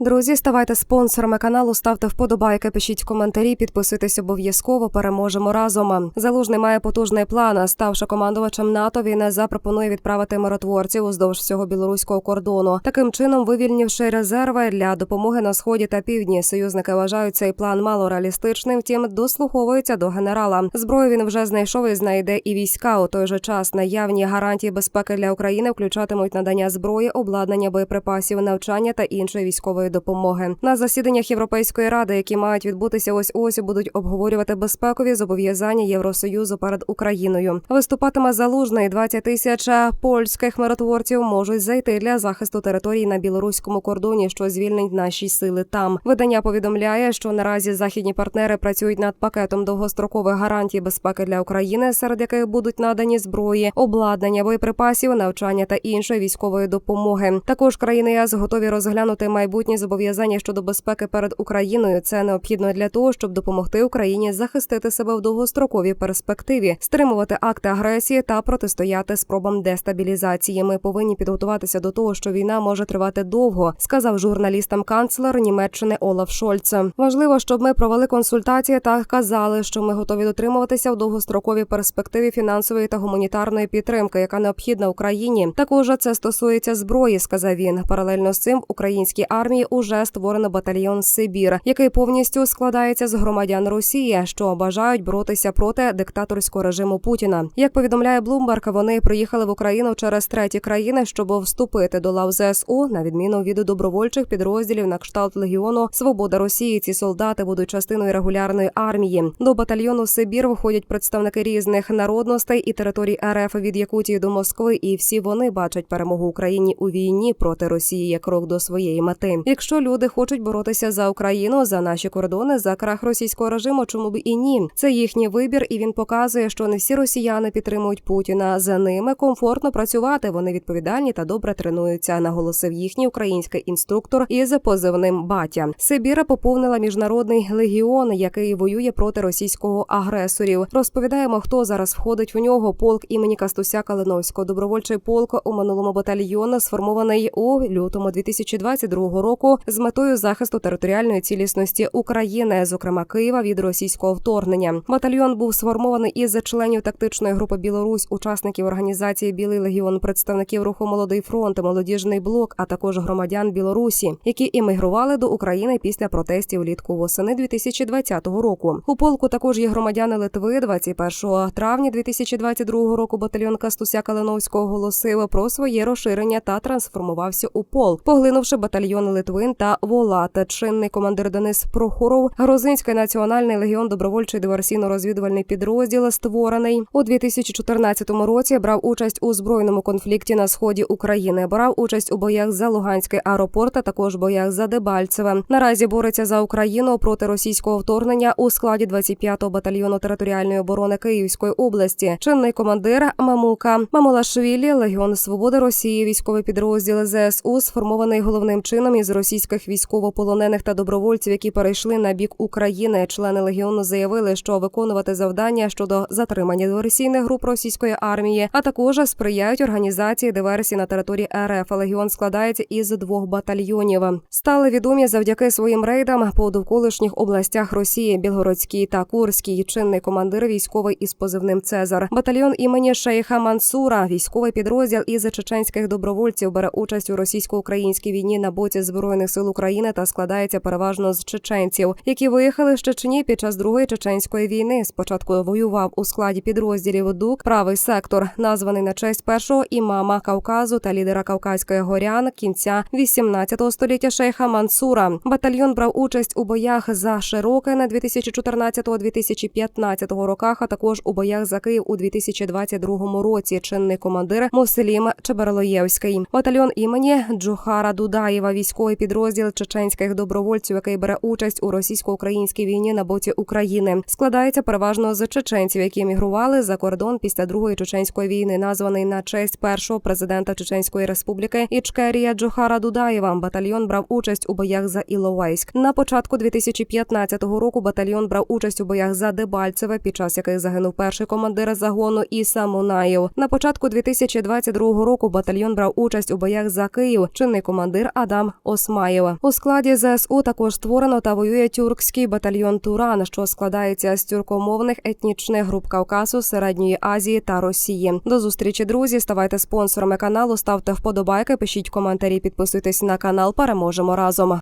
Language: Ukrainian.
Друзі, ставайте спонсорами каналу, ставте вподобайки, пишіть коментарі, підписуйтесь обов'язково. Переможемо разом. Залужний має потужний план. Ставши командувачем НАТО, він запропонує відправити миротворців уздовж всього білоруського кордону. Таким чином, вивільнивши резерви для допомоги на сході та півдні. Союзники вважають цей план мало реалістичним. Втім, дослуховуються до генерала. Зброю він вже знайшов і знайде і війська. У той же час наявні гарантії безпеки для України включатимуть надання зброї, обладнання боєприпасів, навчання та іншої військової допомоги. На засіданнях Європейської ради, які мають відбутися ось ось, будуть обговорювати безпекові зобов'язання Євросоюзу перед Україною. Виступатиме залужний 20 тисяч польських миротворців можуть зайти для захисту території на білоруському кордоні, що звільнить наші сили там. Видання повідомляє, що наразі західні партнери працюють над пакетом довгострокових гарантій безпеки для України, серед яких будуть надані зброї, обладнання, боєприпасів, навчання та іншої військової допомоги. Також країни ЄС готові розглянути майбутні зобов'язання щодо безпеки перед Україною. Це необхідно для того, щоб допомогти Україні захистити себе в довгостроковій перспективі, стримувати акти агресії та протистояти спробам дестабілізації. Ми повинні підготуватися до того, що війна може тривати довго, сказав журналістам канцлер Німеччини Олаф Шольц. Важливо, щоб ми провели консультації та казали, що ми готові дотримуватися в довгостроковій перспективі фінансової та гуманітарної підтримки, яка необхідна Україні. Також це стосується зброї, сказав він. Паралельно з цим в українській армії уже створено батальйон Сибір, який повністю складається з громадян Росії, що бажають боротися проти диктаторського режиму Путіна. Як повідомляє Блумберг, вони приїхали в Україну через треті країни, щоб вступити до лав ЗСУ, на відміну від добровольчих підрозділів на кшталт легіону Свобода Росії. Ці солдати будуть частиною регулярної армії. До батальйону Сибір входять представники різних народностей і територій РФ від Якутії до Москви, і всі вони бачать перемогу Україні у війні проти Росії як крок до своєї мети. Якщо люди хочуть боротися за Україну, за наші кордони, за крах російського режиму, чому б і ні? Це їхній вибір, і він показує, що не всі росіяни підтримують Путіна. За ними комфортно працювати. Вони відповідальні та добре тренуються. Наголосив їхній український інструктор із позивним Батя. Сибіра поповнила міжнародний легіон, який воює проти російського агресорів. Розповідаємо, хто зараз входить в нього. Полк імені Кастуся Калиновського. Добровольчий полк у минулому батальйону сформований у лютому 2022 року з метою захисту територіальної цілісності України, зокрема Києва, від російського вторгнення. Батальйон був сформований із членів тактичної групи Білорусь, учасників організації Білий легіон, представників руху Молодий фронт, молодіжний блок, а також громадян Білорусі, які іммігрували до України після протестів влітку восени 2020 року. У полку також є громадяни Литви. 21 травня 2022 року. Батальйон Кастуся Калиновського оголосив про своє розширення та трансформувався у полк, поглинувши батальйон Литвин та Волата. Чинний командир Денис Прохоров, Грузинський національний легіон добровольчий диверсійно-розвідувальний підрозділ, створений у 2014 році. Брав участь у збройному конфлікті на сході України. Брав участь у боях за Луганський аеропорт, а також боях за Дебальцеве. Наразі бореться за Україну проти російського вторгнення у складі 25-го батальйону територіальної оборони Київської області. Чинний командир Мамука Мамулашвілі, Легіон Свободи Росії, військовий підрозділ ЗСУ, сформований головним чином із російських військовополонених та добровольців, які перейшли на бік України. Члени легіону заявили, що виконувати завдання щодо затримання диверсійних груп російської армії, а також сприяють організації диверсії на території РФ. Легіон складається із двох батальйонів. Стали відомі завдяки своїм рейдам по довколишніх областях Росії, Білгородській та Курській. Чинний командир військовий із позивним Цезар. Батальйон імені Шейха Мансура, військовий підрозділ із чеченських добровольців, бере участь у російсько-українській війні на боці збройних сил України та складається переважно з чеченців, які виїхали з Чечені під час другої чеченської війни. Спочатку воював у складі підрозділів ДУК, правий сектор, названий на честь першого імама Кавказу та лідера Кавказької горян кінця 18 століття Шейха Мансура. Батальйон брав участь у боях за Широке на 2014-2015 роках, а також у боях за Київ у 2022 році. Чинний командир Муселім Чеберлоєвський. Батальйон імені Джухара Дудаєва, військовий підрозділ чеченських добровольців, який бере участь у російсько-українській війні на боці України, складається переважно з чеченців, які емігрували за кордон після другої чеченської війни, названий на честь першого президента Чеченської республіки Ічкерія Джохара Дудаєва. Батальйон брав участь у боях за Іловайськ. На початку 2015 року батальйон брав участь у боях за Дебальцеве, під час яких загинув перший командир загону Іса Мунаєв. На початку 2022 року батальйон брав участь у боях за Київ. Чинний командир Адам Ос. Осмаєв. У складі ЗСУ також створено та воює тюркський батальйон Туран, що складається з тюркомовних етнічних груп Кавказу, Середньої Азії та Росії. До зустрічі, друзі. Ставайте спонсорами каналу, ставте вподобайки, пишіть коментарі, підписуйтесь на канал. Переможемо разом.